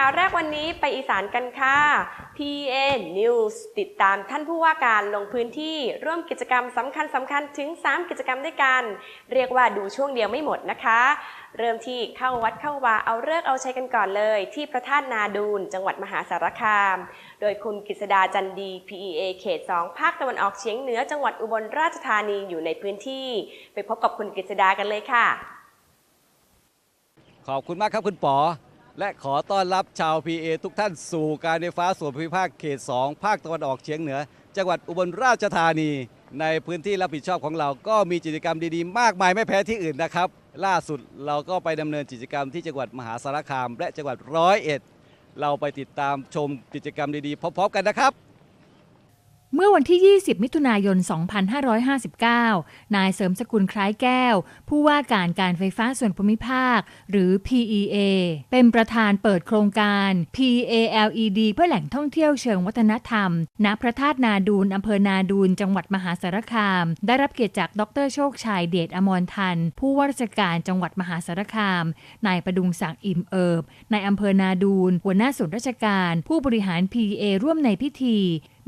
ข่าวแรกวันนี้ไปอีสานกันค่ะ PA News ติดตามท่านผู้ว่าการลงพื้นที่ร่วมกิจกรรมสำคัญสำคัญถึง 3 กิจกรรมด้วยกัน เรียกว่าดูช่วงเดียวไม่หมดนะคะ เริ่มที่เข้าวัดเข้าวาเอาเลิกเอาใชัยกันก่อนเลย ที่พระธาตุนาดูนจังหวัดมหาสารคาม โดยคุณกฤษดาจันดี PEA เขต 2 ภาคตะวันออกเฉียงเหนือจังหวัดอุบลราชธานีอยู่ในพื้นที่ ไปพบกับคุณกฤษดากันเลยค่ะ ขอบคุณมากครับคุณป๋อ และขอต้อนรับชาว PA ทุกท่านสู่การไฟฟ้าส่วนภูมิภาคเขต 2 ภาคตะวันออกเฉียงเหนือ จังหวัดอุบลราชธานี ในพื้นที่รับผิดชอบของเราก็มีกิจกรรมดีๆ มากมายไม่แพ้ที่อื่นนะครับ ล่าสุดเราก็ไปดำเนินกิจกรรมที่จังหวัดมหาสารคาม และจังหวัดร้อยเอ็ดเราไปติดตามชมกิจกรรมดีๆพร้อมๆกันนะครับ เมื่อวันที่ 20 มิถุนายน 2559 นายเสริมสกุลคล้ายแก้ว ผู้ว่าการการไฟฟ้าส่วนภูมิภาค หรือ PEA เป็นประธานเปิดโครงการ PALED เพื่อแหล่งท่องเที่ยวเชิงวัฒนธรรม ณ พระธาตุนาดูนอำเภอนาดูน จังหวัดมหาสารคาม ได้รับเกียรติจาก ดรโชคชัย เดชอมรทัน ผู้ว่าราชการจังหวัดมหาสารคาม นายประดุงศักดิ์อิ่มเอิบ นายอำเภอนาดูน หัวหน้าส่วนราชการ ผู้บริหาร PEA ร่วมในพิธี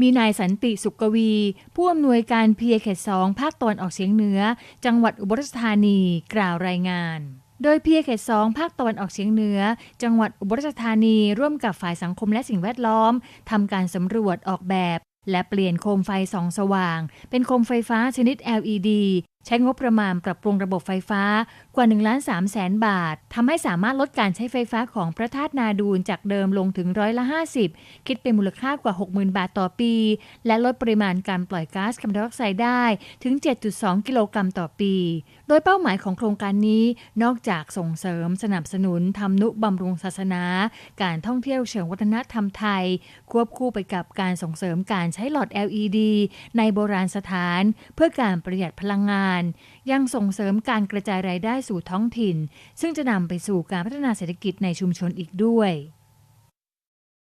มีนายสันติสุกวี ผู้อำนวยการเพียเขตสองภาคตะวันออกเฉียงเหนือ จังหวัดอุบลราชธานีกล่าวรายงาน โดยเพียเขตสองภาคตะวันออกเฉียงเหนือ จังหวัดอุบลราชธานีร่วมกับฝ่ายสังคมและสิ่งแวดล้อมทำการสำรวจออกแบบและเปลี่ยนโคมไฟสองสว่าง เป็นโคมไฟฟ้าชนิด LED ใช้งบประมาณปรับปรุงระบบไฟฟ้ากว่า1ล้าน3แสนบาท ทำให้สามารถลดการใช้ไฟฟ้าของพระธาตุนาดูนจากเดิมลงถึงร้อยละ 50 คิดเป็นมูลค่ากว่า 60,000 บาทต่อปี และลดปริมาณการปล่อยก๊าซคาร์บอนไดออกไซด์ได้ถึง 7.2 กิโลกรัมต่อปี โดยเป้าหมายของโครงการนี้นอกจากส่งเสริมสนับสนุนทำนุบำรุงศาสนา การท่องเที่ยวเชิงวัฒนธรรมไทย ควบคู่ไปกับการส่งเสริมการใช้หลอด LED ในโบราณสถาน เพื่อการประหยัดพลังงานยังส่งเสริมการกระจายรายได้สู่ท้องถิ่น ซึ่งจะนำไปสู่การพัฒนาเศรษฐกิจในชุมชนอีกด้วย